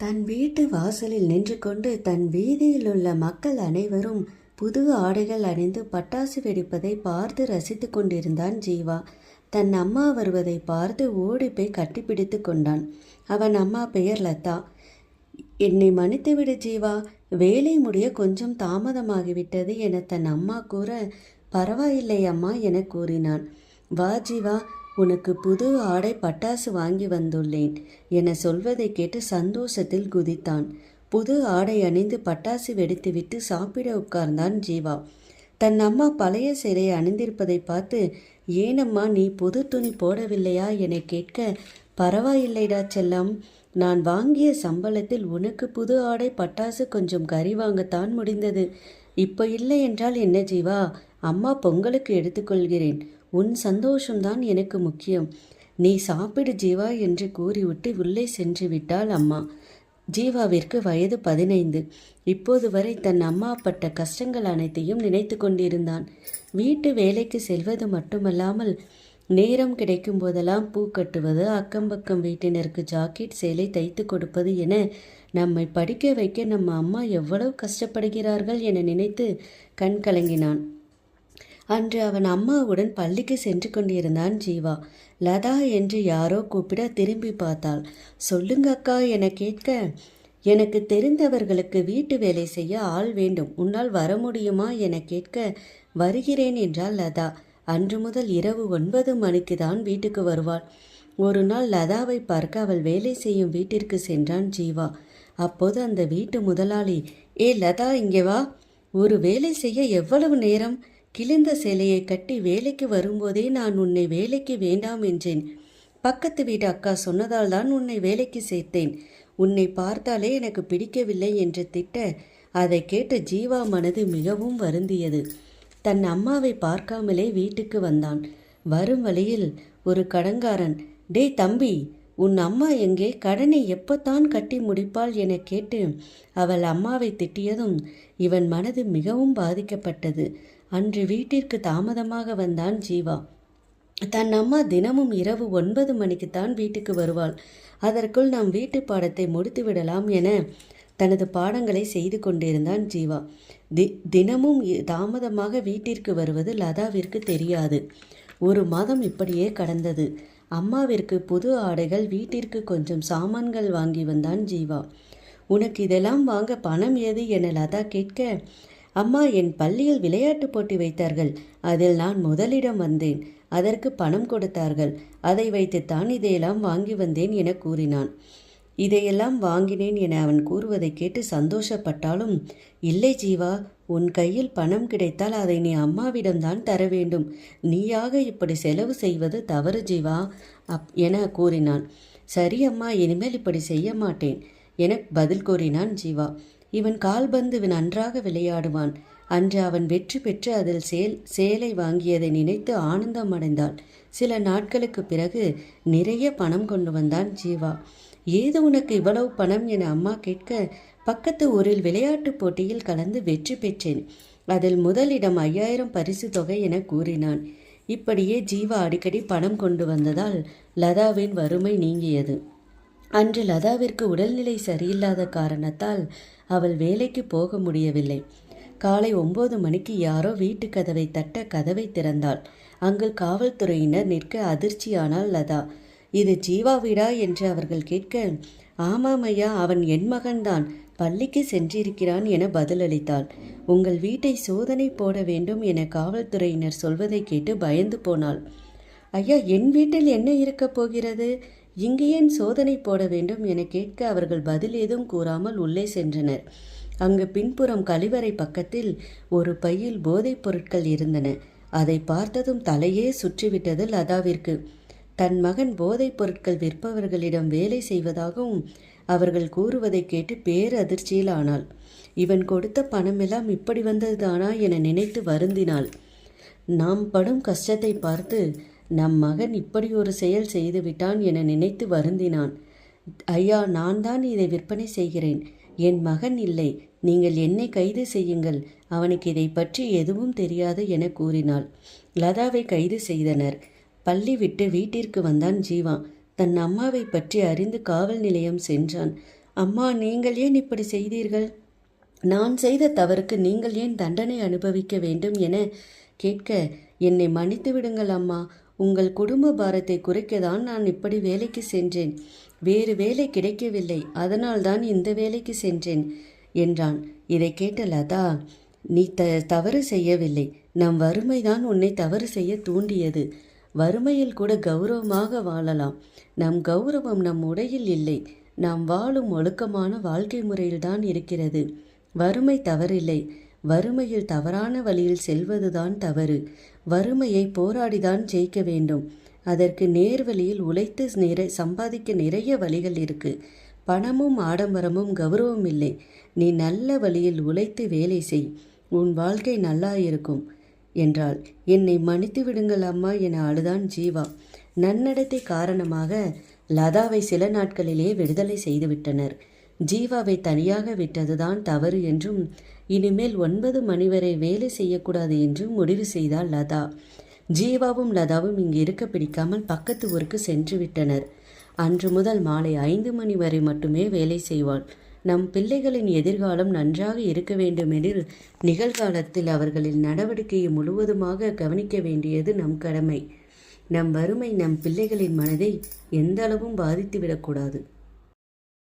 தன் வீட்டு வாசலில் நின்று கொண்டு தன் வீதியில் உள்ள மக்கள் அனைவரும் புது ஆடைகள் அணிந்து பட்டாசு வெடிப்பதை பார்த்து ரசித்து கொண்டிருந்தான் ஜீவா. தன் அம்மா வருவதை பார்த்து ஓடி போய் கட்டிப்பிடித்து கொண்டான். அவன் அம்மா பெயர் லதா. என்னை மன்னித்துவிடு ஜீவா. வேலை முடிய கொஞ்சம் தாமதமாகிவிட்டது என தன் அம்மா கூற பரவாயில்லை அம்மா என கூறினான். வா ஜீவா உனக்கு புது ஆடை பட்டாசு வாங்கி வந்துள்ளேன் என சொல்வதை கேட்டு சந்தோஷத்தில் குதித்தான். புது ஆடை அணிந்து பட்டாசு வெடித்துவிட்டு சாப்பிட உட்கார்ந்தான் ஜீவா. தன் அம்மா பழைய சிலையை அணிந்திருப்பதை பார்த்து ஏனம்மா நீ புது துணி போடவில்லையா? என கேட்க பரவாயில்லைடா செல்லம். நான் வாங்கிய சம்பளத்தில் உனக்கு புது ஆடை பட்டாசு கொஞ்சம் கறி வாங்கத்தான் முடிந்தது. இப்போ இல்லை என்றால் என்ன ஜீவா? அம்மா பொங்கலுக்கு எடுத்துக்கொள்கிறேன். உன் சந்தோஷம்தான் எனக்கு முக்கியம். நீ சாப்பிடு ஜீவா என்று கூறிவிட்டு உள்ளே சென்று விட்டாள் அம்மா. ஜீவாவிற்கு வயது பதினைந்து. இப்போது வரை தன் அம்மா பட்ட கஷ்டங்கள் அனைத்தையும் நினைத்து கொண்டிருந்தான். வீட்டு வேலைக்கு செல்வது மட்டுமல்லாமல் நேரம் கிடைக்கும் போதெல்லாம் பூ கட்டுவது அக்கம்பக்கம் வீட்டினருக்கு ஜாக்கெட் சேலை தைத்து கொடுப்பது என நம்மை படிக்க வைக்க நம்ம அம்மா எவ்வளவு கஷ்டப்படுகிறார்கள் என நினைத்து கண் கலங்கினான். அன்று அவன் அம்மாவுடன் பள்ளிக்கு சென்று கொண்டிருந்தான் ஜீவா. லதா என்று யாரோ கூப்பிட திரும்பி பார்த்தாள். சொல்லுங்க அக்கா என கேட்க எனக்கு தெரிந்தவர்களுக்கு வீட்டு வேலை செய்ய ஆள் வேண்டும். உன்னால் வர முடியுமா? என கேட்க வருகிறேன் என்றாள் லதா. அன்று முதல் இரவு ஒன்பது மணிக்கு தான் வீட்டுக்கு வருவாள். ஒரு நாள் லதாவை பார்க்க அவள் வேலை செய்யும் வீட்டிற்கு சென்றான் ஜீவா. அப்போது அந்த வீட்டு முதலாளி ஏ லதா இங்கே வா. ஒரு வேலை செய்ய எவ்வளவு நேரம்? கிழிந்த சேலையை கட்டி வேலைக்கு வரும்போதே நான் உன்னை வேலைக்கு வேண்டாம் என்றேன். பக்கத்து வீட்டு அக்கா சொன்னதால் தான் உன்னை வேலைக்கு சேர்த்தேன். உன்னை பார்த்தாலே எனக்கு பிடிக்கவில்லை என்று திட்ட அதை கேட்டு ஜீவா மனது மிகவும் வருந்தியது. தன் அம்மாவை பார்க்காமலே வீட்டுக்கு வந்தான். வரும் வழியில் ஒரு கடங்காரன் டேய் தம்பி உன் அம்மா எங்கே? கடனை எப்போத்தான் கட்டி முடிப்பாள் என கேட்டு அவள் அம்மாவை திட்டியதும் இவன் மனது மிகவும் பாதிக்கப்பட்டது. அன்று வீட்டிற்கு தாமதமாக வந்தான் ஜீவா. தன் அம்மா தினமும் இரவு ஒன்பது மணிக்குத்தான் வீட்டுக்கு வருவாள். அதற்குள் நாம் வீட்டு பாடத்தை முடித்து விடலாம் என தனது பாடங்களை செய்து கொண்டிருந்தான் ஜீவா. தி தினமும் தாமதமாக வீட்டிற்கு வருவது லதாவிற்கு தெரியாது. ஒரு மாதம் இப்படியே கடந்தது. அம்மாவிற்கு புது ஆடைகள் வீட்டிற்கு கொஞ்சம் சாமான்கள் வாங்கி வந்தான் ஜீவா. உனக்கு இதெல்லாம் வாங்க பணம் ஏது என லதா கேட்க அம்மா என் பள்ளியில் விளையாட்டு போட்டி வைத்தார்கள். அதில் நான் முதலிடம் வந்தேன். அதற்கு பணம் கொடுத்தார்கள். அதை வைத்துத்தான் இதையெல்லாம் வாங்கி வந்தேன் என கூறினான். இதையெல்லாம் வாங்கினேன் என அவன் கூறுவதை கேட்டு சந்தோஷப்பட்டாலும் இல்லை ஜீவா உன் கையில் பணம் கிடைத்தால் அதை நீ அம்மாவிடம்தான் தர வேண்டும். நீயாக இப்படி செலவு செய்வது தவறு ஜீவா அப் என கூறினான். சரி அம்மா இனிமேல் இப்படி செய்ய மாட்டேன் என பதில் கூறினான் ஜீவா. இவன் கால்பந்து நன்றாக விளையாடுவான். அன்று அவன் வெற்றி பெற்று அதில் சேல் சேலை வாங்கியதை நினைத்து ஆனந்தம் அடைந்தாள் சில நாட்களுக்கு பிறகு நிறைய பணம் கொண்டு வந்தான் ஜீவா. ஏது உனக்கு இவ்வளவு பணம்? என அம்மா கேட்க பக்கத்து ஊரில் விளையாட்டுப் போட்டியில் கலந்து வெற்றி பெற்றேன். அதில் முதலிடம் ஐயாயிரம் பரிசு தொகை என கூறினான். இப்படியே ஜீவா அடிக்கடி பணம் கொண்டு வந்ததால் லதாவின் வறுமை நீங்கியது. அன்று லதாவிற்கு உடல்நிலை சரியில்லாத காரணத்தால் அவள் வேலைக்கு போக முடியவில்லை. காலை ஒன்பது மணிக்கு யாரோ வீட்டு கதவை தட்ட கதவை திறந்தாள். அங்கு காவல்துறையினர் நிற்க அதிர்ச்சியானாள் லதா. இது ஜீவா வீடா? என்று அவர்கள் கேட்க ஆமாம் ஐயா அவன் என் மகன்தான். பள்ளிக்கு சென்றிருக்கிறான் என பதிலளித்தாள். உங்கள் வீட்டை சோதனை போட வேண்டும் என காவல்துறையினர் சொல்வதை கேட்டு பயந்து போனாள். ஐயா என் வீட்டில் என்ன இருக்கப் போகிறது? இங்கு ஏன் சோதனை போட வேண்டும் என கேட்க அவர்கள் பதில் ஏதும் கூறாமல் உள்ளே சென்றனர். அங்கு பின்புறம் கழிவறை பக்கத்தில் ஒரு பையில் போதைப் பொருட்கள் இருந்தன. அதை பார்த்ததும் தலையே சுற்றிவிட்டது லதாவிற்கு தன் மகன் போதைப் பொருட்கள் விற்பவர்களிடம் வேலை செய்வதாகவும் அவர்கள் கூறுவதை கேட்டு பேரதிர்ச்சியில் ஆனாள். இவன் கொடுத்த பணமெல்லாம் இப்படி வந்ததுதானா என நினைத்து வருந்தினாள். நாம் படும் கஷ்டத்தை பார்த்து நம் மகன் இப்படி ஒரு செயல் செய்துவிட்டான் என நினைத்து வருந்தினான். ஐயா நான் தான் இதை விற்பனை செய்கிறேன். என் மகன் இல்லை. நீங்கள் என்னை கைது செய்யுங்கள். அவனுக்கு இதை பற்றி எதுவும் தெரியாது என கூறினாள். லதாவை கைது செய்தனர். பள்ளி விட்டு வீட்டிற்கு வந்தான் ஜீவா. தன் அம்மாவை பற்றி அறிந்து காவல் நிலையம் சென்றான். அம்மா நீங்கள் ஏன் இப்படி செய்தீர்கள்? நான் செய்த தவறுக்கு நீங்கள் ஏன் தண்டனை அனுபவிக்க வேண்டும் என கேட்க என்னை மன்னித்து விடுங்கள் அம்மா. உங்கள் குடும்ப பாரத்தை குறைக்க தான் நான் இப்படி வேலைக்கு சென்றேன். வேறு வேலை கிடைக்கவில்லை. அதனால்தான் இந்த வேலைக்கு சென்றேன் என்றான். இதை கேட்ட லதா நீ த தவறு செய்யவில்லை. நம் வறுமைதான் உன்னை தவறு செய்ய தூண்டியது. வறுமையில் கூட கௌரவமாக வாழலாம். நம் கௌரவம் நம் உடையில் இல்லை. நாம் வாழும் ஒழுக்கமான வாழ்க்கை முறையில்தான் இருக்கிறது. வறுமை தவறில்லை. வறுமையில் தவறான வழியில் செல்வதுதான் தவறு. வறுமையை போராடிதான் ஜெயிக்க வேண்டும். அதற்கு நேர்வழியில் உழைத்து நிறை சம்பாதிக்க நிறைய வழிகள் இருக்கு. பணமும் ஆடம்பரமும் கௌரவம் இல்லை. நீ நல்ல வழியில் உழைத்து வேலை செய். உன் வாழ்க்கை நல்லா இருக்கும். என்றாள். என்னை மன்னித்து விடுங்கள் அம்மா என அழுதான் ஜீவா. நன்னடத்தை காரணமாக லதாவை சில நாட்களிலே விடுதலை செய்துவிட்டனர் ஜீவாவை தனியாக விட்டதுதான் தவறு என்றும் இனிமேல் ஒன்பது மணி வரை வேலை செய்யக்கூடாது என்று முடிவு செய்தாள் லதா. ஜீவாவும் லதாவும் இங்கு இருக்க பிடிக்காமல் பக்கத்து ஊருக்கு சென்று விட்டனர். அன்று முதல் மாலை ஐந்து மணி வரை மட்டுமே வேலை செய்வாள். நம் பிள்ளைகளின் எதிர்காலம் நன்றாக இருக்க வேண்டுமெனில் நிகழ்காலத்தில் அவர்களின் நடவடிக்கையை முழுவதுமாக கவனிக்க வேண்டியது நம் கடமை. நம் வறுமை நம் பிள்ளைகளின் மனதை எந்த அளவும் பாதித்து விடக்கூடாது.